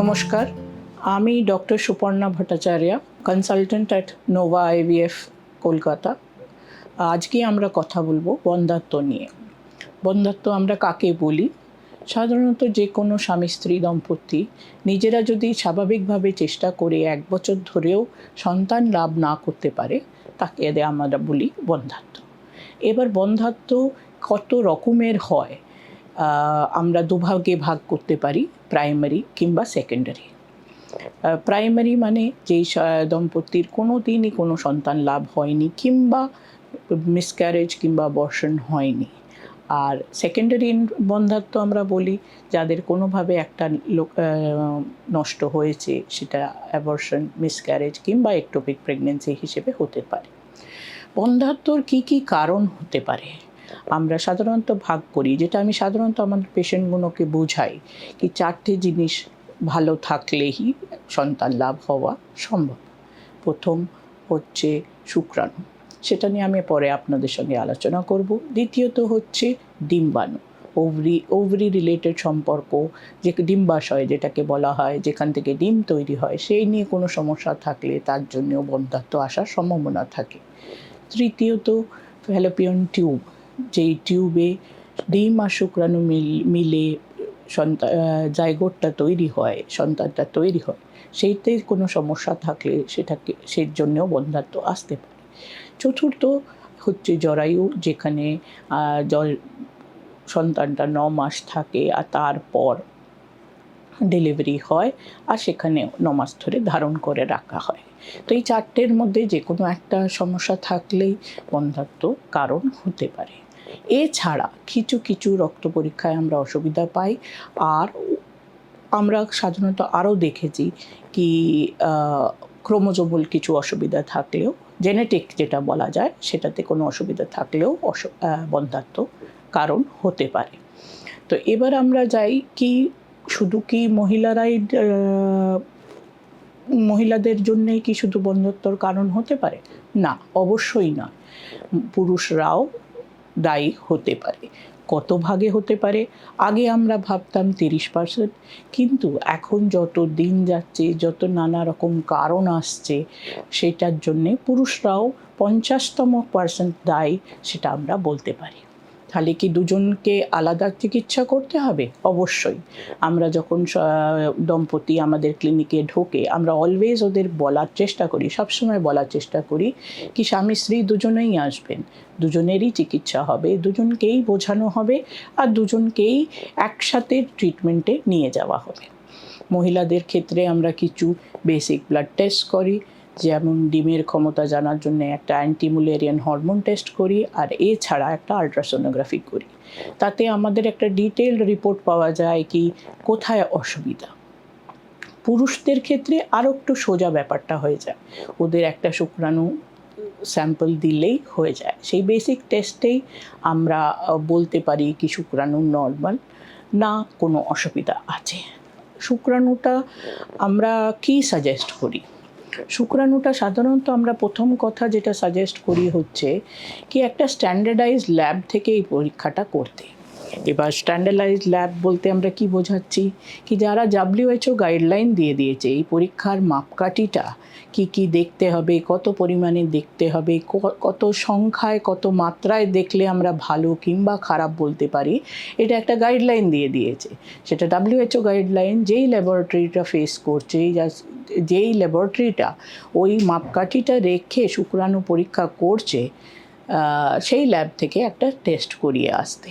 নমস্কার, আমি doctor Suparna Bhattacharya consultant at Nova IVF Kolkata. আজকে আমরা কথা বলব বন্ধাত্ব নিয়ে। বন্ধাত্ব আমরা কাকে বলি? সাধারণত যে কোনো স্বামী, স্ত্রী, দম্পতি নিজেরা যদি স্বাভাবিকভাবে চেষ্টা করে এক বছর ধরেও সন্তান লাভ না করতে পারে, তাকে আমরা বলি বন্ধাত্ব এবার বন্ধাত্ব কত রকমের হয় আমরা দুভাগে ভাগ করতে পারি। প্রাইমারি কিংবা সেকেন্ডারি প্রাইমারি মানে যেই দম্পতির কোনো দিনই কোনো সন্তান লাভ হয়নি কিংবা মিসক্যারেজ কিংবা বর্ষণ হয়নি। আর সেকেন্ডারি বন্ধাত্ব আমরা বলি যাদের কোনোভাবে একটা লোক নষ্ট হয়েছে সেটা অ্যাবর্শন মিসক্যারেজ কিংবা একটোপিক প্রেগনেন্সি হিসেবে হতে পারে। বন্ধাত্বর কি কি কারণ হতে পারে? আমরা সাধারণত ভাগ করি, যেটা আমি সাধারণত আমাদের পেশেন্টগুলোকে বোঝাই কি চারটে জিনিস ভালো থাকলেই সন্তান লাভ হওয়া সম্ভব। প্রথম হচ্ছে শুক্রাণু, সেটা নিয়ে আমি পরে আপনাদের সঙ্গে আলোচনা করব। দ্বিতীয়ত হচ্ছে ডিম্বাণু, ওভরি ওভরি রিলেটেড সম্পর্ক, যে ডিম্বাশয় যেটাকে বলা হয়, যেখান থেকে ডিম তৈরি হয়, সেই নিয়ে কোনো সমস্যা থাকলে তার জন্যও বন্ধাত্ব আসার সম্ভাবনা থাকে। তৃতীয়ত ফ্যালোপিয়ন টিউব যেই টিউবে ডিম আর শুক্রাণু মিল, মিলে সন্তান জায়গোটটা তৈরি হয়, সন্তানটা তৈরি হয় সেইতে কোনো সমস্যা থাকলে সেটাকে, সেই জন্যেও বন্ধাত্ব আসতে পারে। চতুর্থ হচ্ছে জরায়ু, যেখানে জল সন্তানটা ন মাস থাকে আর তারপর ডেলিভারি হয় আর সেখানে ন মাস ধরে ধারণ করে রাখা হয়। তো এই চারটের মধ্যে যে কোনো একটা সমস্যা থাকলেই বন্ধাত্ব কারণ হতে পারে। এছাড়া কিছু কিছু রক্ত পরীক্ষায় আমরা অসুবিধা পাই। আর আমরা সাধারণত আরও দেখেছি কি ক্রোমোজোবল কিছু অসুবিধা থাকলেও জেনেটিক যেটা বলা যায় সেটাতে কোনো অসুবিধা থাকলেও আহ, কারণ হতে পারে। তো এবার আমরা যাই কি শুধু কি মহিলারাই মহিলাদের জন্যই কি শুধু বন্ধাত্বর কারণ হতে পারে? না অবশ্যই না পুরুষরাও দায়ী হতে পারে। কত ভাগে হতে পারে? আগে আমরা ভাবতাম তিরিশ পার্সেন্ট। কিন্তু এখন যত দিন যাচ্ছে, যত নানা রকম কারণ আসছে, সেটার জন্যে পুরুষরাও পঞ্চাশতম পার্সেন্ট দায়ী, সেটা আমরা বলতে পারি। তাহলে কি দুজনকে আলাদা চিকিৎসা করতে হবে? অবশ্যই। আমরা যখন দম্পতি আমাদের ক্লিনিকে ঢোকে, আমরা অলওয়েজ ওদের বলার চেষ্টা করি, সবসময় বলার চেষ্টা করি কি স্বামী স্ত্রী দুজনেই আসবেন। দুজনেরই চিকিৎসা হবে, দুজনকেই বোঝানো হবে আর দুজনকেই একসাথে ট্রিটমেন্টে নিয়ে যাওয়া হবে। মহিলাদের ক্ষেত্রে আমরা কিছু বেসিক ব্লাড টেস্ট করি যেমন ডিমের ক্ষমতা জানার জন্য একটা অ্যান্টিমুলেরিয়ান হরমোন টেস্ট করি, আর এছাড়া একটা আলট্রাসোনোগ্রাফি করি। তাতে আমাদের একটা ডিটেলড রিপোর্ট পাওয়া যায় কি কোথায় অসুবিধা। পুরুষদের ক্ষেত্রে আরও একটু সোজা ব্যাপারটা হয়ে যায়। ওদের একটা শুক্রাণু স্যাম্পল দিলেই হয়ে যায়। সেই বেসিক টেস্টেই আমরা বলতে পারি কি শুক্রাণু নর্মাল না কোনো অসুবিধা আছে। শুক্রাণুটা আমরা কি সাজেস্ট করি? শুক্রাণুটা সাধারণত আমরা প্রথম কথা যেটা সাজেস্ট করি হচ্ছে কি একটা স্ট্যান্ডার্ডাইজ ল্যাব থেকে এই পরীক্ষাটা করতে। এবার স্ট্যান্ডার্ডাইজ ল্যাব বলতে আমরা কি বোঝাচ্ছি? কি যারা ডাব্লিউএইচও গাইডলাইন দিয়ে দিয়েছে, এই পরীক্ষার মাপকাঠিটা কি কি দেখতে হবে, কত পরিমাণে দেখতে হবে কত সংখ্যায়, কত মাত্রায় দেখলে আমরা ভালো কিংবা খারাপ বলতে পারি, এটা একটা গাইডলাইন দিয়ে দিয়েছে। সেটা ডাব্লিউএইচও গাইডলাইন যেই ল্যাবরেটরিটা ফেস করছে যেই ল্যাবরেটরিটা ওই মাপকাঠিটা রেখে শুক্রাণু পরীক্ষা করছে সেই ল্যাব থেকে একটা টেস্ট করিয়ে আসতে।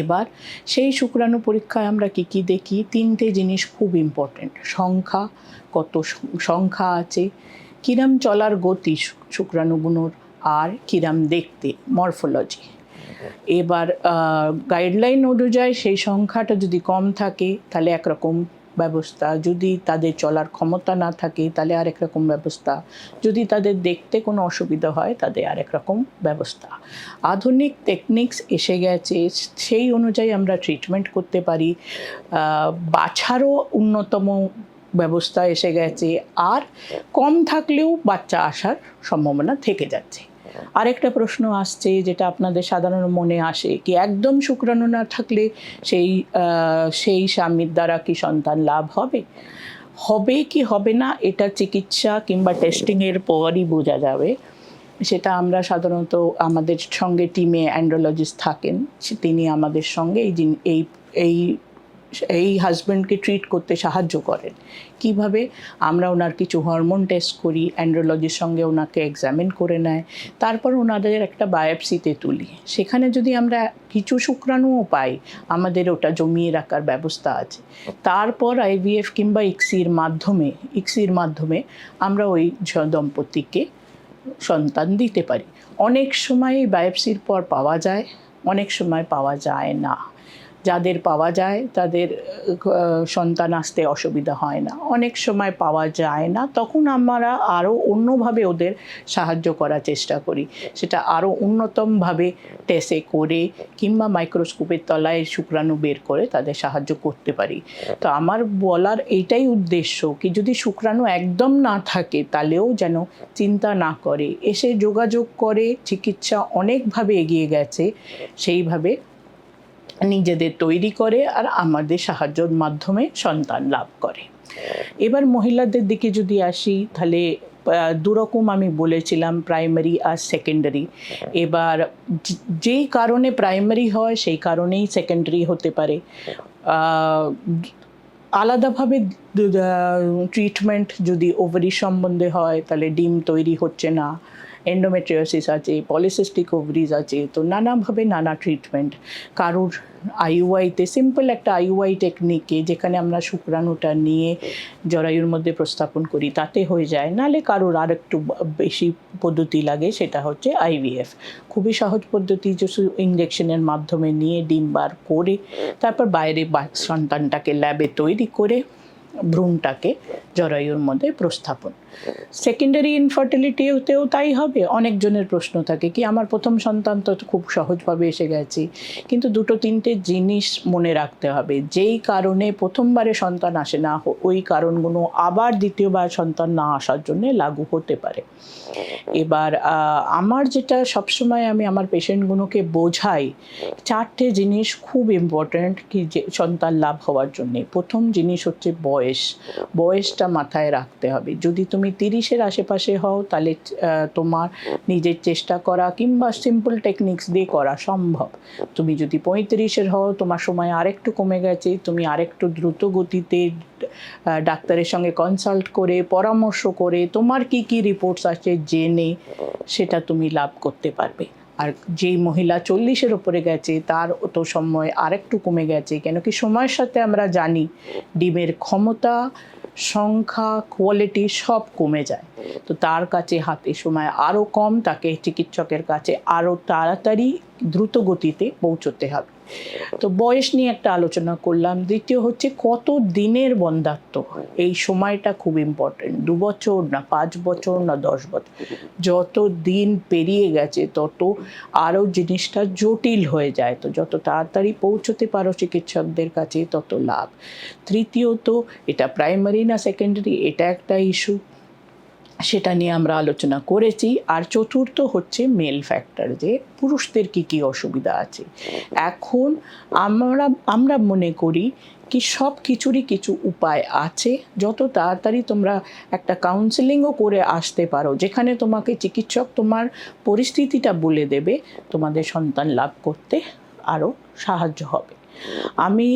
এবার সেই শুক্রাণু পরীক্ষায় আমরা কি কি দেখি? তিনটে জিনিস খুব ইম্পর্টেন্ট সংখ্যা কত সংখ্যা আছে, কিরাম চলার গতি শুক্রাণুগুলোর আর কিরাম দেখতে মরফোলজি এবার গাইডলাইন অনুযায়ী সেই সংখ্যাটা যদি কম থাকে, তাহলে একরকম ব্যবস্থা। যদি তাদের চলার ক্ষমতা না থাকে, তাহলে আরেক রকম ব্যবস্থা। যদি তাদের দেখতে কোনো অসুবিধা হয়, তাদের আরেক রকম ব্যবস্থা। আধুনিক টেকনিক্স এসে গেছে, সেই অনুযায়ী আমরা ট্রিটমেন্ট করতে পারি। বাছারও অন্যতম ব্যবস্থা এসে গেছে। আর কম থাকলেও বাচ্চা আসার সম্ভাবনা থেকে যাচ্ছে। আরেকটা প্রশ্ন আসছে যেটা আপনাদের সাধারণ মনে আসে, কি একদম শুক্রাণু না থাকলে সেই সেই স্বামীর দ্বারা কি সন্তান লাভ হবে? হবে কি হবে না এটা চিকিৎসা কিংবা টেস্টিংয়ের পরই বোঝা যাবে। সেটা আমরা সাধারণত আমাদের সঙ্গে টিমে অ্যান্ড্রোলজিস্ট থাকেন তিনি আমাদের সঙ্গে এই এই এই হাজব্যান্ডকে ট্রিট করতে সাহায্য করেন। কীভাবে? আমরা ওনার কিছু হরমোন টেস্ট করি অ্যান্ড্রোলজির সঙ্গে ওনাকে এক্সামিন করে নেয়। তারপর ওনাদের একটা বায়োপসিতে তুলি। সেখানে যদি আমরা কিছু শুক্রাণুও পাই, আমাদের ওটা জমিয়ে রাখার ব্যবস্থা আছে। তারপর আইভিএফ কিংবা ইক্সির মাধ্যমে ইক্সির মাধ্যমে আমরা ওই দম্পতিকে সন্তান দিতে পারি। অনেক সময় বায়োপসির পর পাওয়া যায়, অনেক সময় পাওয়া যায় না। যাদের পাওয়া যায়, তাদের সন্তান আসতে অসুবিধা হয় না। অনেক সময় পাওয়া যায় না, তখন আমরা আরও অন্যভাবে ওদের সাহায্য করার চেষ্টা করি। সেটা আরও উন্নতমভাবে টেসে করে কিংবা মাইক্রোস্কোপের তলায় শুক্রাণু বের করে তাদের সাহায্য করতে পারি। তো আমার বলার এইটাই উদ্দেশ্য কি, যদি শুক্রাণু একদম না থাকে, তাহলেও যেন চিন্তা না করে। এসে যোগাযোগ করে, চিকিৎসা অনেকভাবে এগিয়ে গেছে, সেইভাবে নিজেদের তৈরি করে আর আমাদের সাহায্যের মাধ্যমে সন্তান লাভ করে। এবার মহিলাদের দিকে যদি আসি, তাহলে দুরকম আমি বলেছিলাম প্রাইমারি আর সেকেন্ডারি এবার যেই কারণে প্রাইমারি হয়, সেই কারণেই সেকেন্ডারি হতে পারে। আলাদাভাবে ট্রিটমেন্ট যদি ওভারি সম্বন্ধে হয়, তাহলে ডিম তৈরি হচ্ছে না। এন্ডোমেট্রিওসিস আছে পলিসিস্টিক ওভারিজ আছে, তো নানাভাবে নানা ট্রিটমেন্ট কারুর আইউআইতে সিম্পল একটা আইউআই টেকনিকে যেখানে আমরা শুক্রাণুটা নিয়ে জরায়ুর মধ্যে প্রস্থাপন করি, তাতে হয়ে যায়। নালে কারোর আর একটু বেশি পদ্ধতি লাগে সেটা হচ্ছে আইভিএফ খুবই সহজ পদ্ধতি যে ইঞ্জেকশনের মাধ্যমে নিয়ে ডিম বার করে, তারপর বাইরে সন্তানটাকে ল্যাবে তৈরি করে ভ্রূণটাকে জরায়ুর মধ্যে প্রস্থাপন। সেকেন্ডারি ইনফার্টিলিটিতেও তাই হবে। অনেকজনের প্রশ্ন থাকে কি, আমার প্রথম সন্তান তো খুব সহজভাবে এসে গেছে। কিন্তু দুটো তিনটে জিনিস মনে রাখতে হবে। যেই কারণে প্রথমবারে সন্তান আসে না, ওই কারণগুলো আবার দ্বিতীয়বার সন্তান না আসার জন্য লাগু হতে পারে। এবার আমার যেটা সবসময় আমি আমার পেশেন্টগুলোকে বোঝাই, চারটে জিনিস খুব ইম্পর্ট্যান্ট কি যে সন্তান লাভ হওয়ার জন্যে। প্রথম জিনিস হচ্ছে বয়স। বয়সটা মাথায় রাখতে হবে। যদি তুমি তিরিশের আশেপাশে হও, তাহলে তোমার নিজের চেষ্টা করা কিংবা সিম্পল টেকনিক্স দিয়ে করা সম্ভব। তুমি যদি পঁয়ত্রিশের হও, তোমার সময় আরেকটু কমে গেছে, তুমি আরেকটু দ্রুত গতিতে ডাক্তারের সঙ্গে কনসাল্ট করে, পরামর্শ করে, তোমার কি কি রিপোর্টস আছে জেনে সেটা তুমি লাভ করতে পারবে। আর যেই মহিলা চল্লিশের উপরে গেছে, তার তো সময় আরেকটু কমে গেছে। কেন কি সময়ের সাথে আমরা জানি, ডিমের ক্ষমতা, সংখ্যা কোয়ালিটি সব কমে যায়। তো তার কাছে হাতে সময় আরও কম, তাকে চিকিৎসকের কাছে আরও তাড়াতাড়ি দ্রুত গতিতে পৌঁছতে হবে। তো বয়স নিয়ে একটা আলোচনা করলাম। দ্বিতীয় হচ্ছে কত দিনের বন্ধাত্ম? এই সময়টা খুব ইম্পর্টেন্ট দু বছর না পাঁচ বছর না দশ বছর? যত দিন পেরিয়ে গেছে, তত আরও জিনিসটা জটিল হয়ে যায়। তো যত তাড়াতাড়ি পৌঁছতে পারো চিকিৎসকদের কাছে, তত লাভ। তৃতীয়ত, এটা প্রাইমারি না সেকেন্ডারি এটা একটা ইস্যু সেটা নিয়ে আমরা আলোচনা করেছি। আর চতুর্থ হচ্ছে মেল ফ্যাক্টর যে পুরুষদের কি কি অসুবিধা আছে। এখন আমরা আমরা মনে করি কি সব কিছুরই কিছু উপায় আছে। যত তাড়াতাড়ি তোমরা একটা কাউন্সেলিংও করে আসতে পারো, যেখানে তোমাকে চিকিৎসক তোমার পরিস্থিতিটা বলে দেবে, তোমাদের সন্তান লাভ করতে আরও সাহায্য হবে। আমি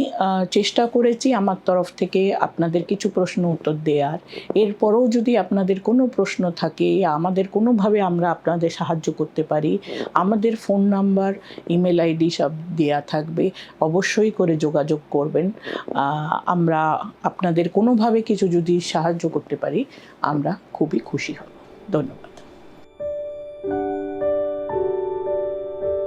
চেষ্টা করেছি আমার তরফ থেকে আপনাদের কিছু প্রশ্ন উত্তর দেওয়ার এরপরও যদি আপনাদের কোনো প্রশ্ন থাকে, আমাদের কোনোভাবে আমরা আপনাদের সাহায্য করতে পারি, আমাদের ফোন নাম্বার, ইমেল আইডি সব দেয়া থাকবে, অবশ্যই করে যোগাযোগ করবেন। আমরা আপনাদের কোনোভাবে কিছু যদি সাহায্য করতে পারি, আমরা খুবই খুশি হব। ধন্যবাদ।